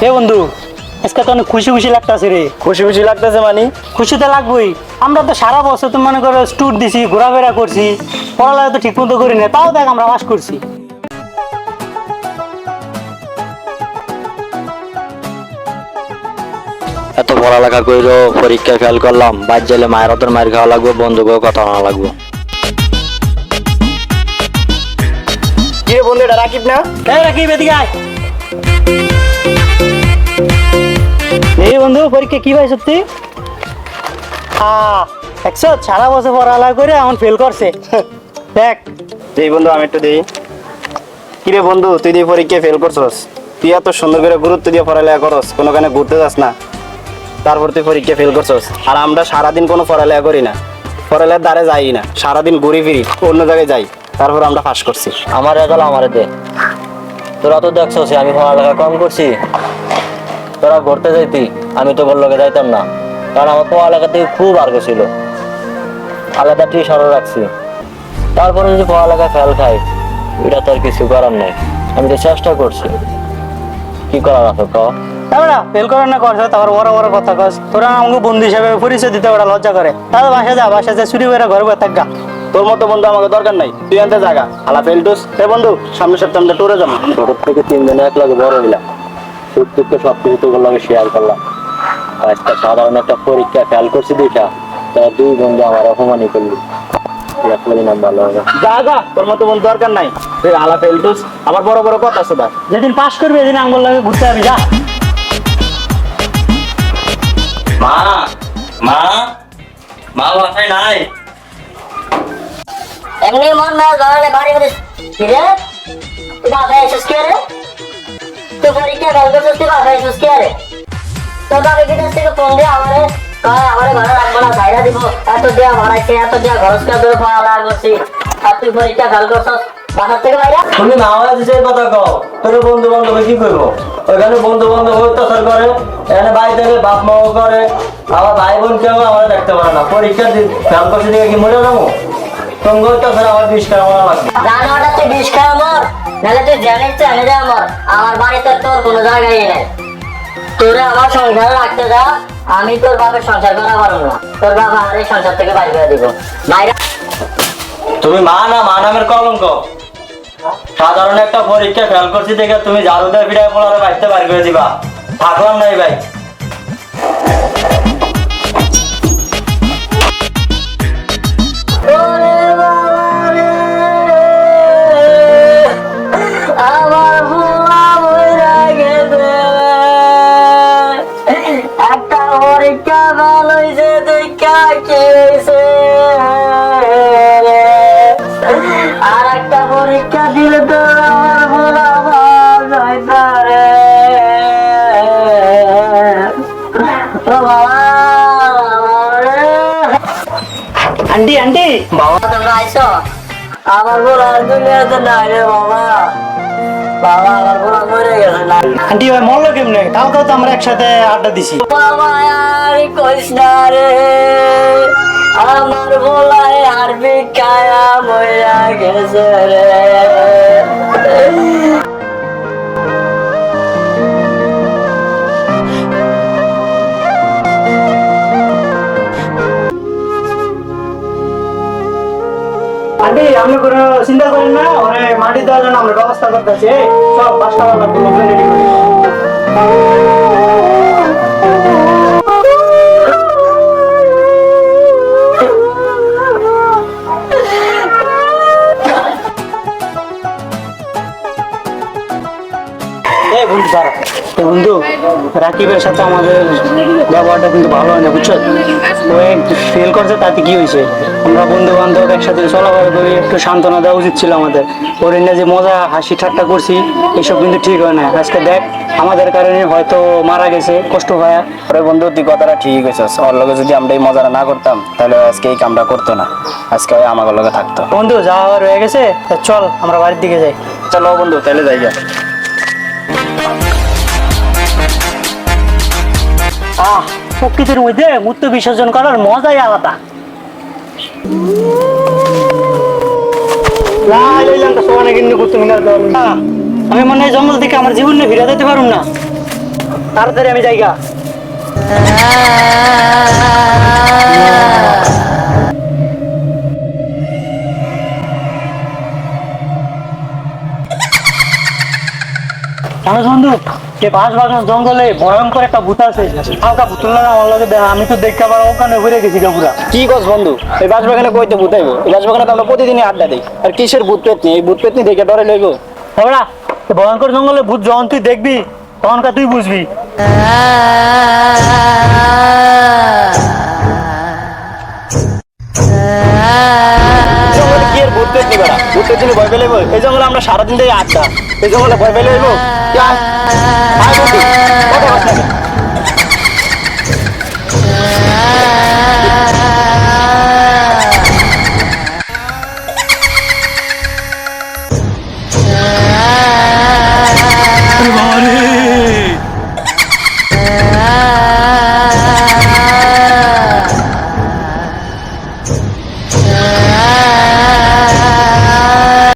হে বন্ধু আজকে তো অনেক খুশি খুশি লাগতাছে রে। খুশি খুশি লাগতেছে মানে? খুশি তো লাগবেই। আমরা তো সারা বছর তো মনে করো দিছি ঘোরাফেরা করছি পড়ালেখা তো ঠিক মতো করি না তাও দেখ আমরা পাস করছি। এত পড়ালেখা কইরো পরীক্ষা ফেল করলাম বাদ গেলে মায়ের হাতের মায়ের খাওয়া লাগবে বন্ধুকেও কথা না লাগবে। কি বন্ধু এটা রাকিব না? রাখি এদিকে আয়। বন্ধু পরীক্ষা কি পাইছ তুই একশো সারা বছর পড়ালেখা করে এখন ফেল করছে। দেখ। এই বন্ধু আমি একটু দিই। কি রে বন্ধু তুই দিয়ে পরীক্ষায় ফেল করছস তুই এত সুন্দর করে গুরুত্ব দিয়ে পড়ালেখা করস কোনোখানে ঘুরতে যাস না। তারপর তুই পরীক্ষা ফেল করছস। আর আমরা সারাদিন কোনো পড়ালেখা করি না। পড়ালেখার দ্বারে যাই না। সারাদিন ঘুরি ফিরি অন্য জায়গায় যাই। তারপর আমরা পাস করছি। আমার একাল আমার দে। তোরা তো দেখছ সে আমি পড়ালেখা কম করছি। তোরা ঘুরতে যাইতি আমি তো তোর লগে যাইতাম না। কারণ আমার পড়ালেখা থেকে খুব আর্গ ছিল। আলাদা টিউশনও রাখছি। তারপরে যদি পড়ালেখা ফেল খাই এটা তো আর কিছু করার নেই। আমি তো চেষ্টা করছি। কি করার আছে ক তারপরে ফেল করে না করছ তারপর বড় বড় কথা কস। তোরা আমাকে বন্ধু হিসাবে পরিচয় দিতে ওরা লজ্জা করে। তাহলে বাসা যা বাসা যা চুরি করে ঘরে বসে থাকা তোর মতো বন্ধু আমাকে দরকার নাই। তুই আনতে জায়গা আলা ফেলটুস এ বন্ধু সামনের সপ্তাহে আমরা ট্যুরে যাব। ছোট থেকে তিন দিনে এক লাগে বড় হইলাম। সুখ দুঃখ সব কিছু তোর লগে শেয়ার করলাম। একটা সাধারণ একটা পরীক্ষা ফেল করছি দুইটা তারা দুই বন্ধু আমার অপমানই করলি। এটা পরিণাম ভালো হবে। যা যা তোর মতো বন্ধু দরকার নাই। তুই আলা ফেলটুস আবার বড় বড় কথা আছে যেদিন পাস করবে এদিন আঙ্গুল লাগে ঘুরতে যাবি যা। মা মা মা বাসায় নাই। এমনি মন না জড়ালে বাড়ি করে কিরে তুই বাসায় কে রে? পরীক্ষা ফেল করছিস তুই বাসায় এসেছিস কে রে তোর বাবা কি কাছ থেকে ফোন দিয়ে আমারে, কয়, আমারে ঘরে রাখব না বাইরে দিব। এত দেয়া ভাড়াইছে, এত দেয়া খরচ করে তোর পড়ালেখা করছি। আর তুই পরীক্ষা ফেল করছিস, বাসার থেকে বাইরে? তুমি না হয়ে দিছে কথা কও, তোর বন্ধু বান্ধব কি করব? ওইখানে বন্ধু বান্ধব অত্যাচার করে, এখানে বাড়ি থেকে, বাপ মাও করে আমার ভাই বোন কেউ আমার দেখতে পারে না। পরীক্ষা ফেল করছে দিকে কি মরে যাব? অত্যাচার আমার বিষ খাওয়া লাগবে। জানোয়ারটা তুই বিষ খাওয়া নাহলে তুই আমার। বাড়িতে তোর কোনো জায়গায় নেই। তোরে আমার সংসার রাখতে যা আমি তোর বাপের সংসার করা পারব না। তোর বাবা আমার এই সংসার থেকে বাইরে করে দিব। বাইরে তুমি মা না? মা নামের কলঙ্ক। সাধারণ একটা পরীক্ষা ফেল করছি দেখে তুমি ঝাড়ুতে ফিরে পড়ারে বাড়িতে বাড়ি করে দিবা। থাকলাম নাই ভাই তোমরা আমার আর দুনিয়াতে নাই রে বাবা। বাবা আমার বড় মরে গেছে না। আন্টি ভাই মরলো কেমনে? তাও তো আমরা একসাথে আড্ডা দিছি। বাবা আর কইস না রে। আমার বলাই আর বিকায়া মইরা গেছে রে। আন্টি আপনি কোনো চিন্তা করেন না, ওরে মাটি দেওয়ার জন্য আমরা ব্যবস্থা করতেছি সব পাঁচটা বাবা রেডি করি বন্ধু দাঁড়া এই বন্ধু রাকিবের সাথে আমাদের ব্যবহারটা কিন্তু ভালো হয় না বুঝছ? ও ফেল করছে তাতে কি হয়েছে? আমরা বন্ধু বান্ধব একসাথে চলাফেরা করি একটু সান্ত্বনা দেওয়া উচিত ছিল আমাদের। ওর যে মজা হাসি ঠাট্টা করছি এসব কিন্তু ঠিক হয় না। আজকে দেখ আমাদের কারণে হয়তো মারা গেছে কষ্ট হয়। আরে বন্ধু তুই কথাটা ঠিকই কইছস। ওর লগে যদি আমরা এই মজাটা না করতাম তাহলে আজকে এই কামটা করতো না। আজকে ওই আমার লগে থাকতো। বন্ধু যা হওয়ার হয়ে গেছে চল আমরা বাড়ির দিকে যাই। চলো বন্ধু তাহলে যাই আহ প্রকৃতির মধ্যে মূর্তি বিসর্জন করার মজাই আলাদা। দেওয়া আমি মনে হয় জঙ্গল থেকে আমার জীবন নিয়ে ফিরে যেতে পারুম না। তাড়াতাড়ি আমি জায়গা বন্ধু বাগান জঙ্গলে ভয়ঙ্কর একটা ভূত আছে। হালকা আমার লগে দেখা আমি তো দেখতে পারো ওখানে ঘুরে গেছি পুরা। কি কস বন্ধু? এই কইতে এই তো আমরা প্রতিদিনই আড্ডা দিই। আর কিসের ভূত পেতনি এই ভূত পেতনি দেখে ডরে লইবো। ভয়ঙ্কর জঙ্গলে ভূত যখন তুই দেখবি তখনকার তুই বুঝবি। ভূত পেতনি বেড়া? ভূত পেতনি ভয় পেলে এই জঙ্গলে আমরা সারাদিন থেকে আড্ডা। এই জঙ্গলে ভয় পেলে বন্ধু, কথা?